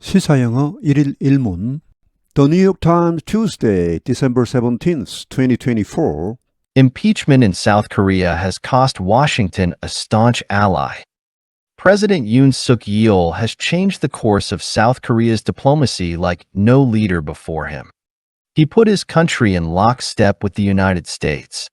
시사영어 1일 1문 The New York Times Tuesday, December 17th, 2024 Impeachment in South Korea has cost Washington a staunch ally. President Yoon Suk Yeol has changed the course of South Korea's diplomacy like no leader before him. He put his country in lockstep with the United States.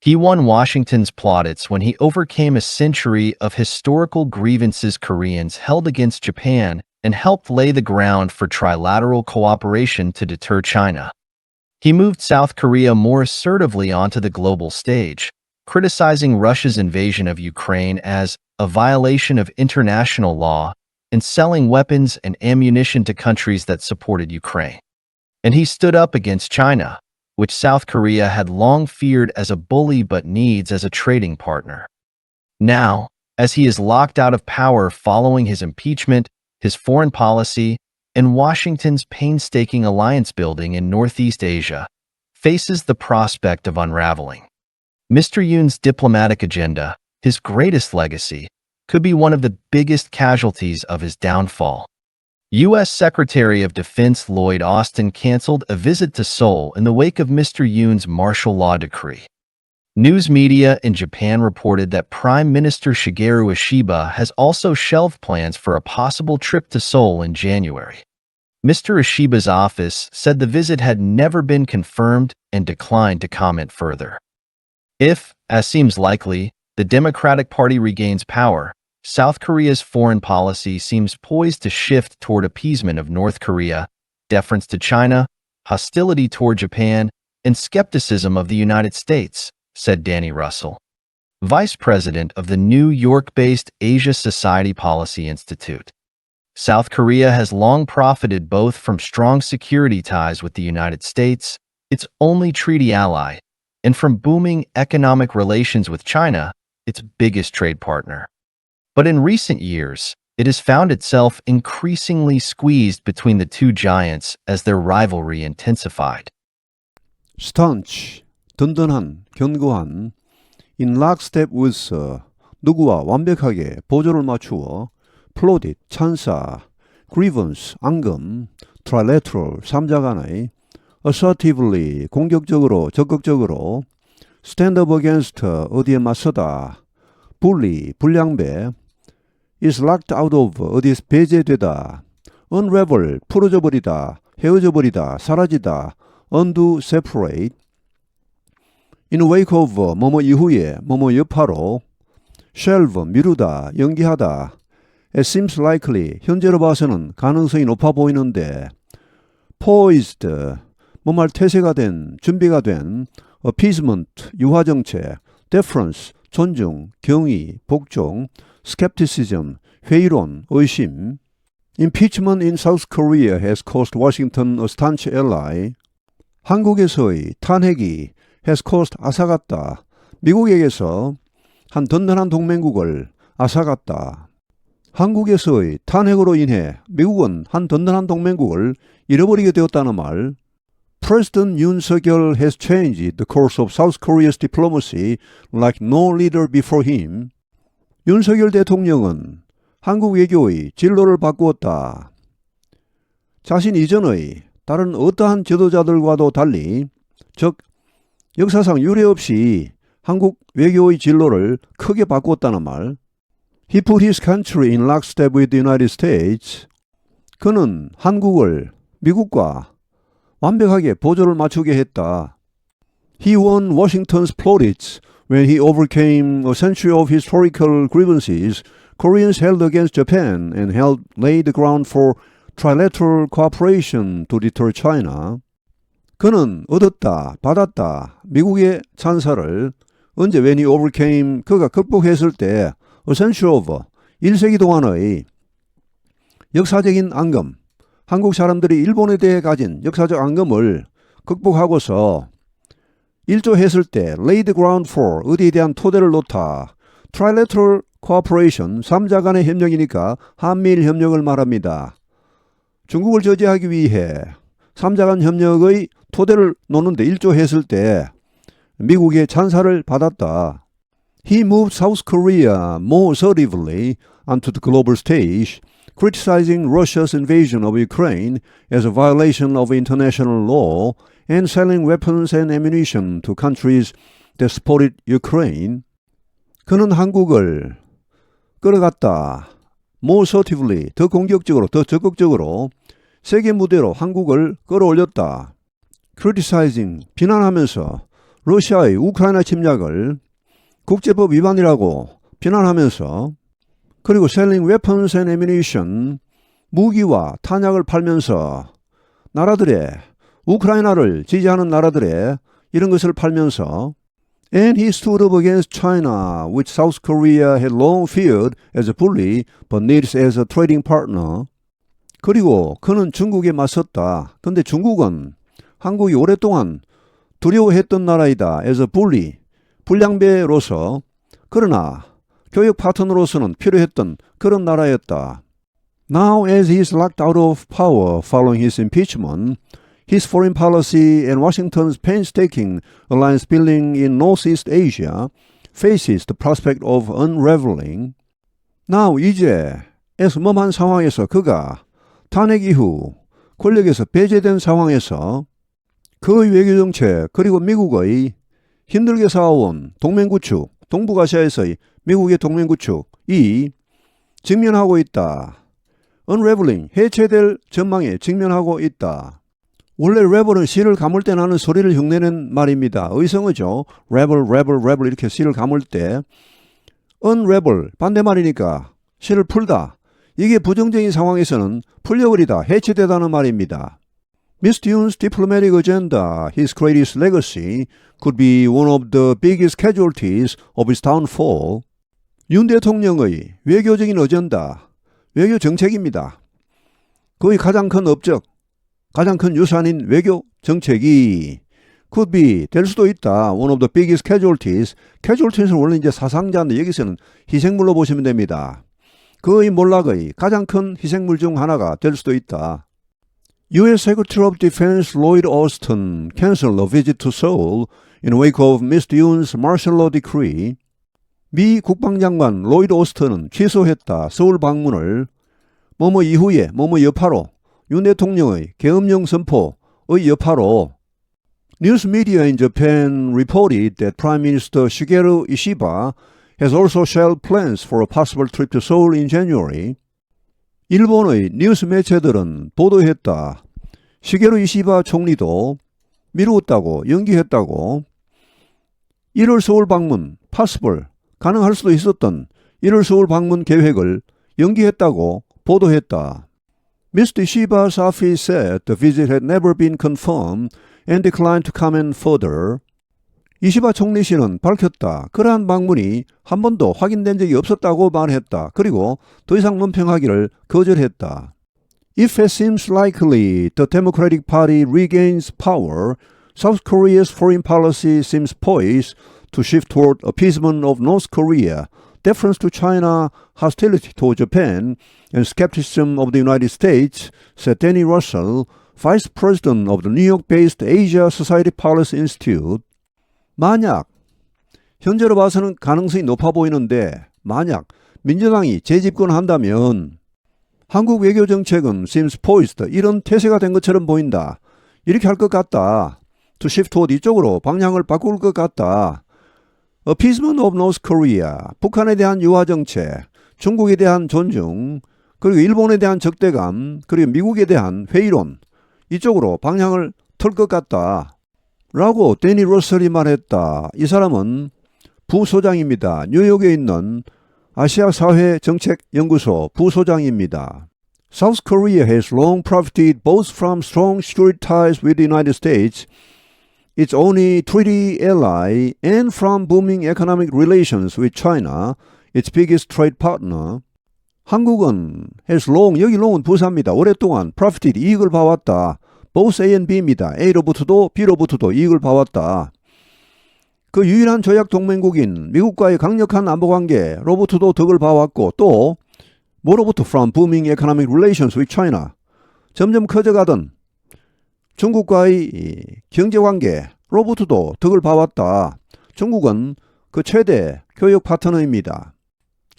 He won Washington's plaudits when he overcame a century of historical grievances Koreans held against Japan and helped lay the ground for trilateral cooperation to deter China. He moved South Korea more assertively onto the global stage, criticizing Russia's invasion of Ukraine as a violation of international law and selling weapons and ammunition to countries that supported Ukraine. And he stood up against China, which South Korea had long feared as a bully but needs as a trading partner. Now, as he is locked out of power following his impeachment, his foreign policy, and Washington's painstaking alliance building in Northeast Asia faces the prospect of unraveling. Mr. Yoon's diplomatic agenda, his greatest legacy, could be one of the biggest casualties of his downfall. U.S. Secretary of Defense Lloyd Austin canceled a visit to Seoul in the wake of Mr. Yoon's martial law decree. News media in Japan reported that Prime Minister Shigeru Ishiba has also shelved plans for a possible trip to Seoul in January. Mr. Ishiba's office said the visit had never been confirmed and declined to comment further. If, as seems likely, the Democratic Party regains power, South Korea's foreign policy seems poised to shift toward appeasement of North Korea, deference to China, hostility toward Japan, and skepticism of the United States, said Danny Russell, vice president of the New York-based Asia Society Policy Institute. South Korea has long profited both from strong security ties with the United States, its only treaty ally, and from booming economic relations with China, its biggest trade partner. But in recent years, it has found itself increasingly squeezed between the two giants as their rivalry intensified. staunch, 든든한, 견고한 in lockstep with 누구와 완벽하게 보조를 맞추어 플로딧, 찬사, grievance, 앙금, trilateral, 삼자 간의 assertively, 공격적으로, 적극적으로 stand up against, 어디에 맞서다 bully, 불량배 is locked out of, 어디에서 배제되다 unravel, 풀어져 버리다 헤어져 버리다 사라지다 undo, separate in wake of, 뭐뭐 이후에 뭐뭐 여파로 shelve, 미루다 연기하다 It seems likely, 현재로 봐서는 가능성이 높아 보이는데 poised, 뭐말 태세가 된, 준비가 된 appeasement, 유화정책, deference, 존중, 경의, 복종, skepticism, 회의론, 의심 Impeachment in South Korea has cost Washington a staunch ally. 한국에서의 탄핵이 cost 앗아갔다. 미국에게서 한 든든한 동맹국을 앗아갔다. 한국에서의 탄핵으로 인해 미국은 한 든든한 동맹국을 잃어버리게 되었다는 말. President Yoon Suk-yeol has changed the course of South Korea's diplomacy like no leader before him. 윤석열 대통령은 한국 외교의 진로를 바꾸었다. 자신 이전의 다른 어떠한 지도자들과도 달리, 즉 역사상 유례 없이 한국 외교의 진로를 크게 바꾸었다는 말. He put his country in lockstep with the United States. 그는 한국을 미국과 완벽하게 보조를 맞추게 했다. He won Washington's plaudits when he overcame a century of historical grievances Koreans held against Japan and held laid the ground for trilateral cooperation to deter China. 그는 얻었다, 받았다, 미국의 찬사를 언제 he overcame 그가 극복했을 때 century of 1세기 동안의 역사적인 앙금, 한국 사람들이 일본에 대해 가진 역사적 앙금을 극복하고서 일조했을 때 laid ground for 어디에 대한 토대를 놓다 trilateral cooperation 3자 간의 협력이니까 한미일 협력을 말합니다. 중국을 저지하기 위해 3자 간 협력의 토대를 놓는데 일조했을 때 미국의 찬사를 받았다. He moved South Korea more assertively onto the global stage, criticizing Russia's invasion of Ukraine as a violation of international law and selling weapons and ammunition to countries that supported Ukraine. 그는 한국을 끌어갔다. more assertively, 더 공격적으로, 더 적극적으로 세계 무대로 한국을 끌어올렸다. Criticizing, 비난하면서 러시아의 우크라이나 침략을 국제법 위반이라고 비난하면서 그리고 selling weapons and ammunition, 무기와 탄약을 팔면서 나라들의 우크라이나를 지지하는 나라들의 이런 것을 팔면서 And he stood up against China, which South Korea had long feared as a bully but needs as a trading partner. 그리고 그는 중국에 맞섰다. 근데 중국은 한국이 오랫동안 두려워했던 나라이다. a bully, 불량배로서. 그러나 교역 파트너로서는 필요했던 그런 나라였다. Now as he is locked out of power following his impeachment, his foreign policy and Washington's painstaking alliance building in Northeast Asia faces the prospect of unraveling. Now 이제 애스멈한 상황에서 그가 탄핵 이후 권력에서 배제된 상황에서 그의 외교 정책 그리고 미국의 힘들게 쌓아온 동맹 구축, 동북아시아에서의 미국의 동맹 구축이 직면하고 있다. unraveling, 해체될 전망에 직면하고 있다. 원래 랩은 씨를 감을 때 나는 소리를 흉내낸 말입니다. 의성어죠. 랩을, 랩을, 랩을 이렇게 씨를 감을 때 unravel, 반대말이니까 씨를 풀다. 이게 부정적인 상황에서는 풀려버리다, 해체되다는 말입니다. Mr. Yoon's diplomatic agenda, his greatest legacy, could be one of the biggest casualties of his downfall. 윤 대통령의 외교적인 어젠다, 외교 정책입니다. 그의 가장 큰 업적, 가장 큰 유산인 외교 정책이 could be 될 수도 있다. One of the biggest casualties. casualties는 원래 이제 사상자인데 여기서는 희생물로 보시면 됩니다. 그의 몰락의 가장 큰 희생물 중 하나가 될 수도 있다. U.S. Secretary of Defense Lloyd Austin canceled a visit to Seoul in wake of Mr. Yoon's martial law decree. 미 국방장관 로이드 오스턴은 취소했다. 서울 방문을 뭐뭐 이후에 뭐뭐 여파로 윤 대통령의 계엄령 선포의 여파로 News media in Japan reported that Prime Minister Shigeru Ishiba has also shelved plans for a possible trip to Seoul in January. 일본의 뉴스 매체들은 보도했다. 시게루 이시바 총리도 미루었다고 연기했다고 1월 서울 방문 possible 가능할 수도 있었던 1월 서울 방문 계획을 연기했다고 보도했다. Mr. Ishiba's office said the visit had never been confirmed and declined to comment further. 이시바 총리실은 밝혔다. 그러한 방문이 한 번도 확인된 적이 없었다고 말했다. 그리고 더 이상 논평하기를 거절했다. If it seems likely the Democratic Party regains power, South Korea's foreign policy seems poised to shift toward appeasement of North Korea, deference to China, hostility to Japan, and skepticism of the United States, said Danny Russell, vice president of the New York-based Asia Society Policy Institute. 만약 현재로 봐서는 가능성이 높아 보이는데 만약 민주당이 재집권한다면 한국 외교 정책은 seems poised 이런 태세가 된 것처럼 보인다. 이렇게 할 것 같다. to shift toward 이쪽으로 방향을 바꿀 것 같다. appeasement of North Korea 북한에 대한 유화 정책, 중국에 대한 존중, 그리고 일본에 대한 적대감, 그리고 미국에 대한 회의론 이쪽으로 방향을 틀 것 같다. 라고 데니 로설이 말했다. 이 사람은 부소장입니다. 뉴욕에 있는 아시아 사회 정책 연구소 부소장입니다. South Korea has long profited both from strong security ties with the United States, its only treaty ally, and from booming economic relations with China, its biggest trade partner. 한국은 has long, 여기 long은 부사입니다. 오랫동안 profited, 이익을 봐왔다. Both A and B입니다. A로부터도 B로부터도 이익을 봐왔다. 그 유일한 조약 동맹국인 미국과의 강력한 안보 관계 로부터도 덕을 봐왔고 또 뭐로부터 from booming economic relations with China 점점 커져가던 중국과의 이 경제 관계 로부터도 덕을 봐왔다. 중국은 그 최대 교역 파트너입니다.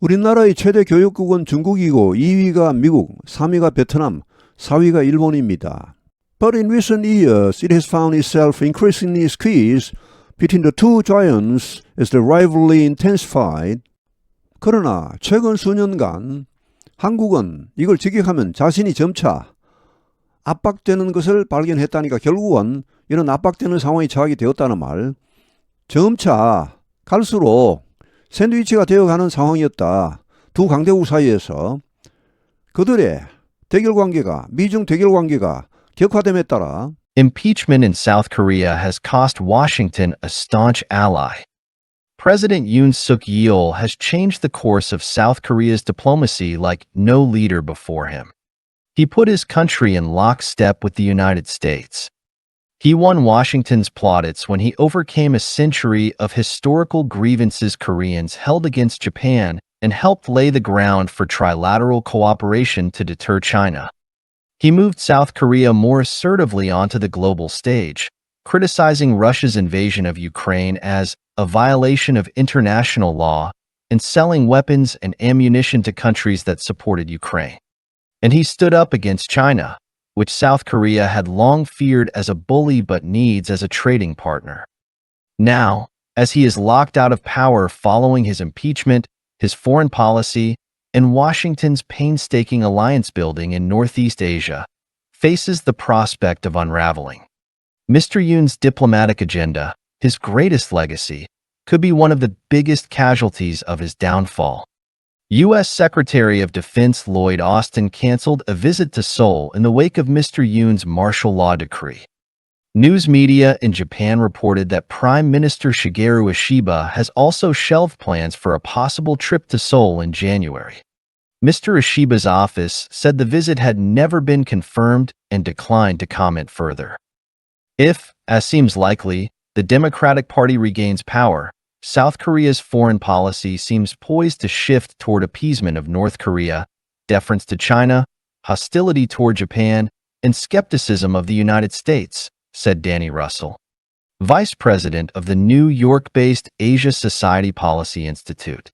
우리나라의 최대 교역국은 중국이고 2위가 미국, 3위가 베트남, 4위가 일본입니다. But in recent years, it has found itself increasingly squeezed between the two giants as the rivalry intensified. 그러나 최근 수년간 한국은 이걸 직역하면 자신이 점차 압박되는 것을 발견했다니까 결국은 이런 압박되는 상황에 처하게 되었다는 말. 점차 갈수록 샌드위치가 되어가는 상황이었다. 두 강대국 사이에서 그들의 대결 관계가 미중 대결 관계가 격화됨에 따라 Impeachment in South Korea has cost Washington a staunch ally. President Yoon Suk Yeol has changed the course of South Korea's diplomacy like no leader before him. He put his country in lockstep with the United States. He won Washington's plaudits when he overcame a century of historical grievances Koreans held against Japan and helped lay the ground for trilateral cooperation to deter China. He moved South Korea more assertively onto the global stage, criticizing Russia's invasion of Ukraine as a violation of international law and selling weapons and ammunition to countries that supported Ukraine. And he stood up against China, which South Korea had long feared as a bully but needs as a trading partner. Now, as he is locked out of power following his impeachment, his foreign policy, and Washington's painstaking alliance building in Northeast Asia, faces the prospect of unraveling. Mr. Yoon's diplomatic agenda, his greatest legacy, could be one of the biggest casualties of his downfall. U.S. Secretary of Defense Lloyd Austin canceled a visit to Seoul in the wake of Mr. Yoon's martial law decree. News media in Japan reported that Prime Minister Shigeru Ishiba has also shelved plans for a possible trip to Seoul in January. Mr. Ishiba's office said the visit had never been confirmed and declined to comment further. If, as seems likely, the Democratic Party regains power, South Korea's foreign policy seems poised to shift toward appeasement of North Korea, deference to China, hostility toward Japan, and skepticism of the United States, said Danny Russell, vice president of the New York based Asia Society Policy Institute.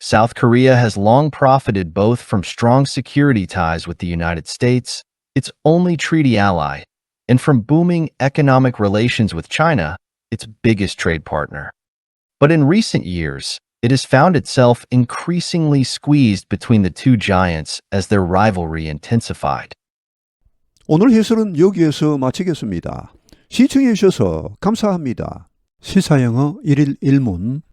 South Korea has long profited both from strong security ties with the United States, its only treaty ally, and from booming economic relations with China, its biggest trade partner. But in recent years, it has found itself increasingly squeezed between the two giants as their rivalry intensified. 오늘 해설은 여기에서 마치겠습니다. 시청해 주셔서 감사합니다. 시사영어 1일 1문